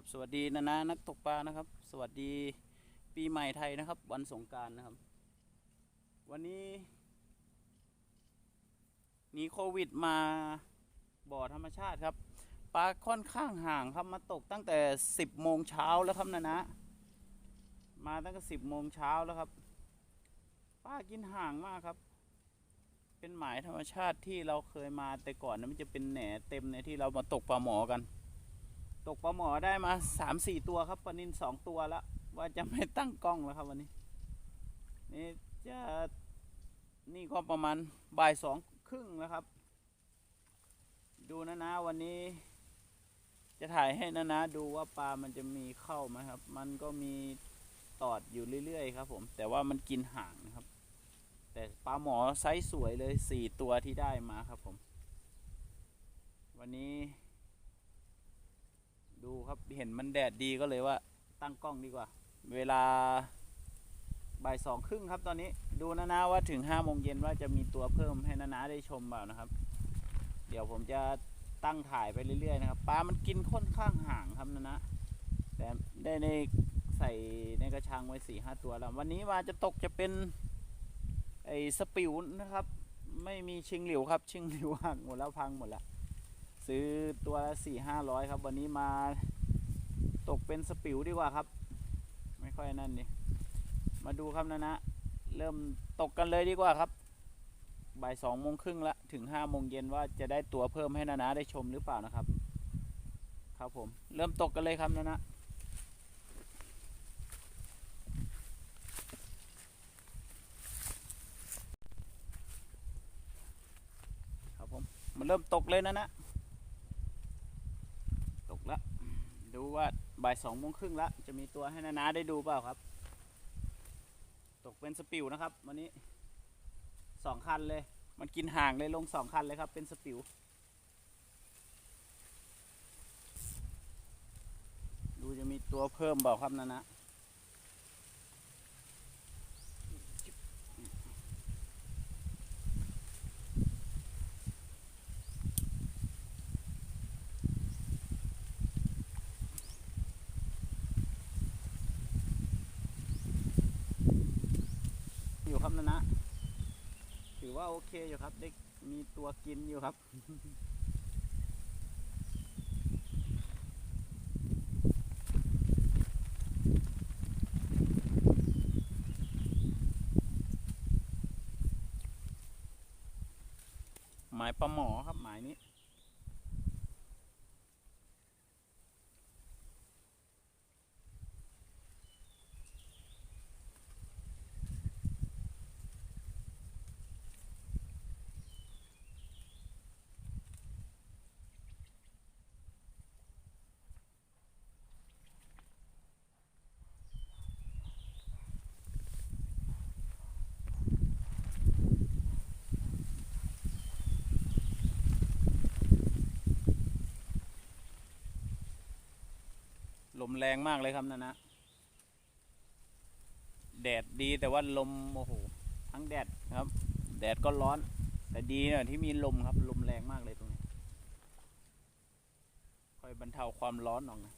ครับสวัสดีนะนะนักตกปลานะครับ สวัสดีปีใหม่ไทยนะครับ วันสงการนะครับ วันนี้หนีโควิดมาบ่อธรรมชาติครับปลาค่อนข้างห่างครับมาตกตั้งแต่ 10โมงเช้าแล้วครับนะนะ มาตั้งแต่10โมงเช้าแล้วครับปลากินห่างมากครับ เป็นหมายธรรมชาติที่เราเคยมาแต่ก่อนนะมันจะเป็นแหน่เต็มในที่เรามาตกปลาหมอกัน ตกปลาหมอได้มาสามสี่ตัวครับปลานินสองตัวแล้วว่าจะไม่ตั้งกล้องแล้วครับวันนี้ นี่จะนี่ก็ประมาณบ่ายสองครึ่งแล้วครับ ดูนะนะวันนี้ จะถ่ายให้นะนะดูว่าปลามันจะมีเข้าไหมครับ มันก็มีตอดอยู่เรื่อยๆครับ ผม แต่ว่ามันกินห่างนะครับ แต่ปลาหมอไซส์สวยเลยสี่ตัวที่ได้มาครับผม วันนี้ ครับ เห็นมันแดดดีก็เลยว่า ตั้งกล้องดีกว่า เวลาบ่ายสองครึ่งครับตอนนี้ดูนะนะว่าถึงห้าโมงเย็นว่าจะมีตัวเพิ่มให้นะนะได้ชมเปล่านะครับ เดี๋ยวผมจะตั้งถ่ายไปเรื่อยๆนะครับปลามันกินค่อนข้างห่างครับนะนะแต่ได้ในใส่ในกระชังไว้สี่ห้าตัวแล้ววันนี้มาจะตกจะเป็นไอ้สปิวนะครับ ไม่มีชิงหลิวครับชิงหลิวหักหมดแล้วพังหมดแล้วซื้อตัวละสี่ห้าร้อยครับ วันนี้มา ตกเป็นสปิวดีกว่าครับ ไม่ค่อยนั่นนี่มาดูครับนะนะ เริ่มตกกันเลยดีกว่าครับบ่ายสองโมงครึ่งละถึงห้าโมงเย็นว่าจะได้ตัวเพิ่มให้นะนะได้ชมหรือเปล่านะครับ ครับผมเริ่มตกกันเลยครับนะนะครับผมมันเริ่มตกเลยนะนะ ตกแล้ว ดูว่าบ่ายสองโมงครึ่งแล้วจะมีตัวให้นานาได้ดูเปล่าครับ ตกเป็นสปิวนะครับ วันนี้สองคันเลย มันกินห่างเลยลงสองคันเลยครับเป็นสปิว ดูจะมีตัวเพิ่มเปล่าครับนานา อยู่ครับนะนะ ถือว่าโอเคอยู่ครับ ได้มีตัวกินอยู่ครับหมายปลาหมอครับ ลมแรงมากเลยครับนะนะ แดดดีแต่ว่าลมโอ้โหทั้งแดดครับ แดดก็ร้อน แต่ดีเนี่ยที่มีลมครับ ลมแรงมากเลยตรงนี้คอยบรรเทาความร้อนออกนะ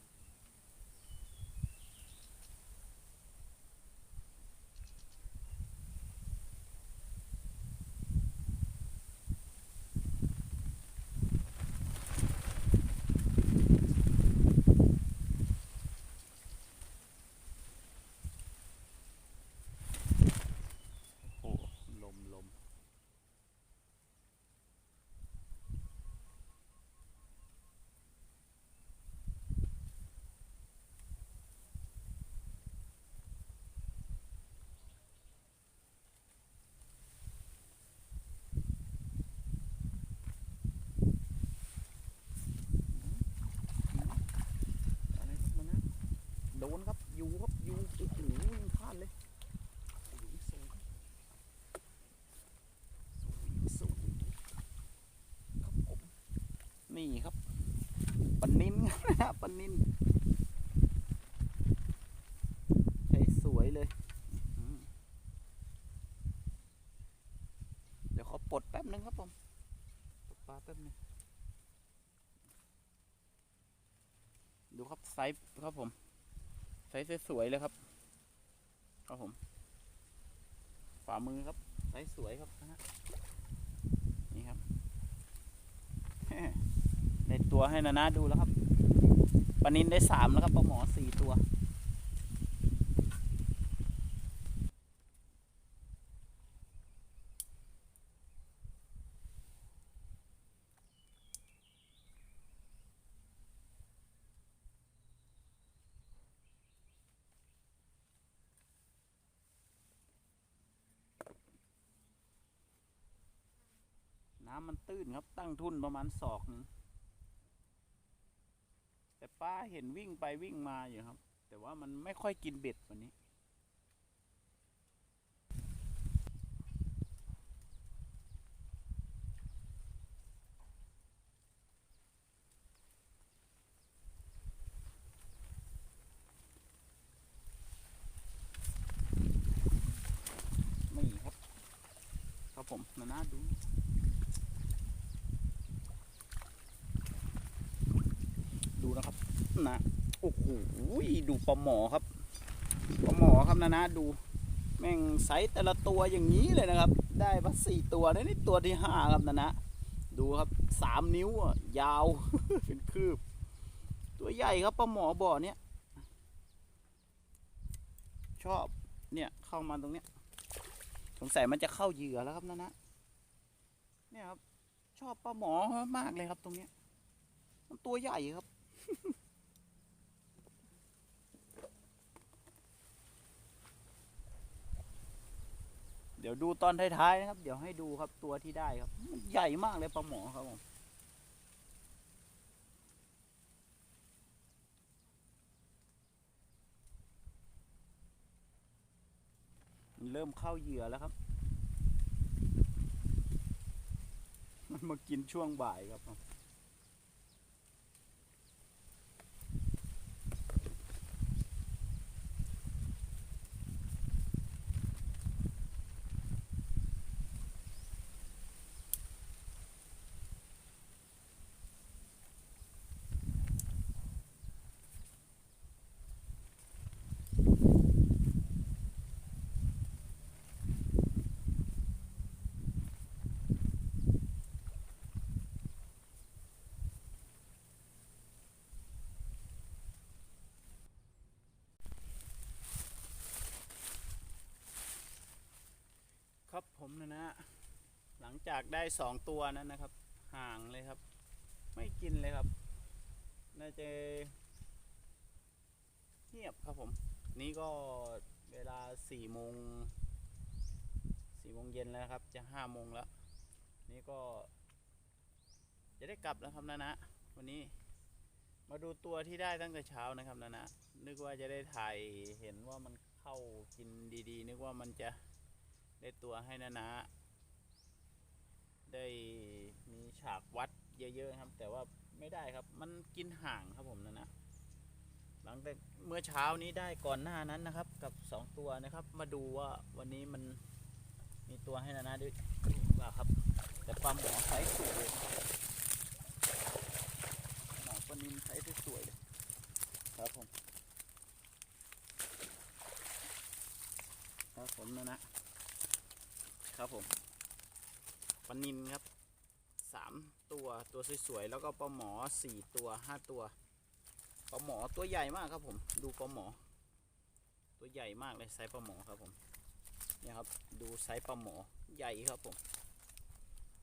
โอ้ลมลม อะไรครับมันนะ โดนครับอยู่ครับอยู่โอ้โหวิ่งพลาดเลยสูงครับสูงครับผมนี่ครับปนินปันนินใช้สวยเลย เดี๋ยวขอปลดแป๊บนึงครับผมปลดปลาแป๊บนึงดูครับไซส์ครับผม ไซส์สวยๆเลยครับครับผมฝ่ามือครับไซส์สวยครับนะฮะนี่ครับได้ตัวให้นานาดูแล้วครับปลานินได้สามแล้วครับปลาหมอสี่ตัวำมันตื้นครับ ตั้งทุนประมาณศอกนึงแต่ป้าเห็นวิ่งไปวิ่งมาอยู่ครับ แต่ว่ามันไม่ค่อยกินเบ็ดวันนี้ นี่ครับ ครับผมนานาดู นะโอ้โหดูปลาหมอครับปลาหมอครับนะนะดูแม่งไซส์แต่ละตัวอย่างนี้เลยนะครับ ได้มาสี่ตัวนะนี่ตัวที่ห้าครับนะนะดูครับสามนิ้วอะยาวเป็นคืบ ตัวใหญ่ครับปลาหมอบ่อเนี้ยชอบเนี่ยเข้ามาตรงเนี้ยสงสัยมันจะเข้าเหยื่อแล้วครับนะนะเนี่ยครับ ชอบปลาหมอมากเลยครับตรงเนี้ยมันตัวใหญ่ครับ เดี๋ยวดูตอนท้ายๆนะครับ เดี๋ยวให้ดูครับตัวที่ได้ครับมันใหญ่มากเลยปลาหมอครับผมเริ่มเข้าเหยื่อแล้วครับ มันมากินช่วงบ่ายครับ ครับผมนะนะ หลังจากได้สองตัวนั้นนะครับ ห่างเลยครับ ไม่กินเลยครับ น่าจะเงียบครับผม นี่ก็เวลาสี่โมงสี่โมงเย็นแล้วครับ จะห้าโมงแล้ว นี่ก็ จะได้กลับแล้วครับนะนะ วันนี้มาดูตัวที่ได้ตั้งแต่เช้านะครับนะนะนึกว่าจะได้ถ่ายเห็นว่ามันเข้ากินดีๆ นึกว่ามันจะ ได้ตัวให้นะนะ ได้มีฉากวัดเยอะๆครับ แต่ว่าไม่ได้ครับ มันกินห่างครับผมนะนะ หลังจากเมื่อเช้านี้ได้ก่อนหน้านั้นนะครับ กับสองตัวนะครับ มาดูว่าวันนี้มันมีตัวให้นะนะด้วยหรือเปล่าครับ แต่ความหมอไซส์สวยเลยหมอปนินไซส์สวยเลยครับผมครับผมนะนะ ครับผมปลานินครับสามตัวตัวสวยๆแล้วก็ปลาหมอสี่ตัวห้าตัวปลาหมอตัวใหญ่มากครับผมดูปลาหมอ ตัวใหญ่มากเลยไซส์ปลาหมอครับผมเนี่ยครับดูไซส์ปลาหมอใหญ่ครับผม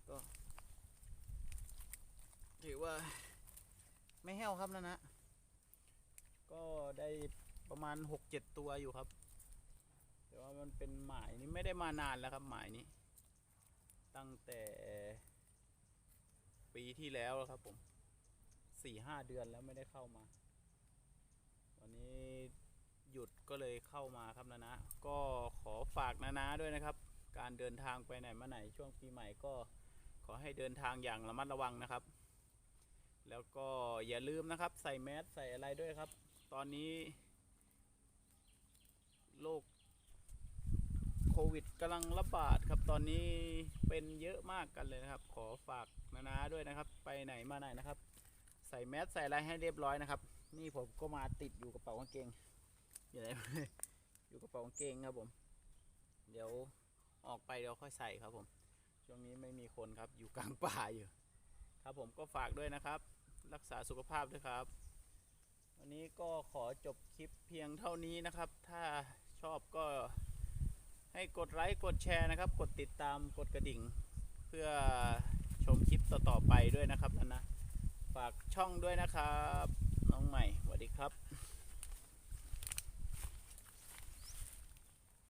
ก็ถือว่าไม่แห้วครับนะนะ ก็ได้ประมาณหกเจ็ดตัวอยู่ครับ ว่ามันเป็นหมายนี้ไม่ได้มานานแล้วครับหมายนี้ ตั้งแต่ปีที่แล้วครับผมสี่ห้าเดือนแล้วไม่ได้เข้ามา วันนี้หยุดก็เลยเข้ามาครับนานะก็ขอฝากนานาด้วยนะครับ การเดินทางไปไหนมาไหนช่วงปีใหม่ก็ขอให้เดินทางอย่างระมัดระวังนะครับ แล้วก็อย่าลืมนะครับ ใส่แมสใส่อะไรด้วยครับ ตอนนี้โรค วิดกำลังระบาดครับตอนนี้เป็นเยอะมากกันเลยนะครับ ขอฝากนานาด้วยนะครับ ไปไหนมาไหนนะครับ ใส่แมสใส่อะไรให้เรียบร้อยนะครับ นี่ผมก็มาติดอยู่กระเป๋ากางเกงอยู่ไหนอยู่กระเป๋ากางเกงครับผม เดี๋ยวออกไปเดี๋ยวค่อยใส่ครับผม ช่วงนี้ไม่มีคนครับอยู่กลางป่าอยู่ ครับผมก็ฝากด้วยนะครับ รักษาสุขภาพด้วยครับ วันนี้ก็ขอจบคลิปเพียงเท่านี้นะครับ ถ้าชอบก็ ให้กดไลค์กดแชร์นะครับ กดติดตามกดกระดิ่ง เพื่อชมคลิปต่อๆไปด้วยนะครับนะนะฝากช่องด้วยนะครับ น้องใหม่สวัสดีครับ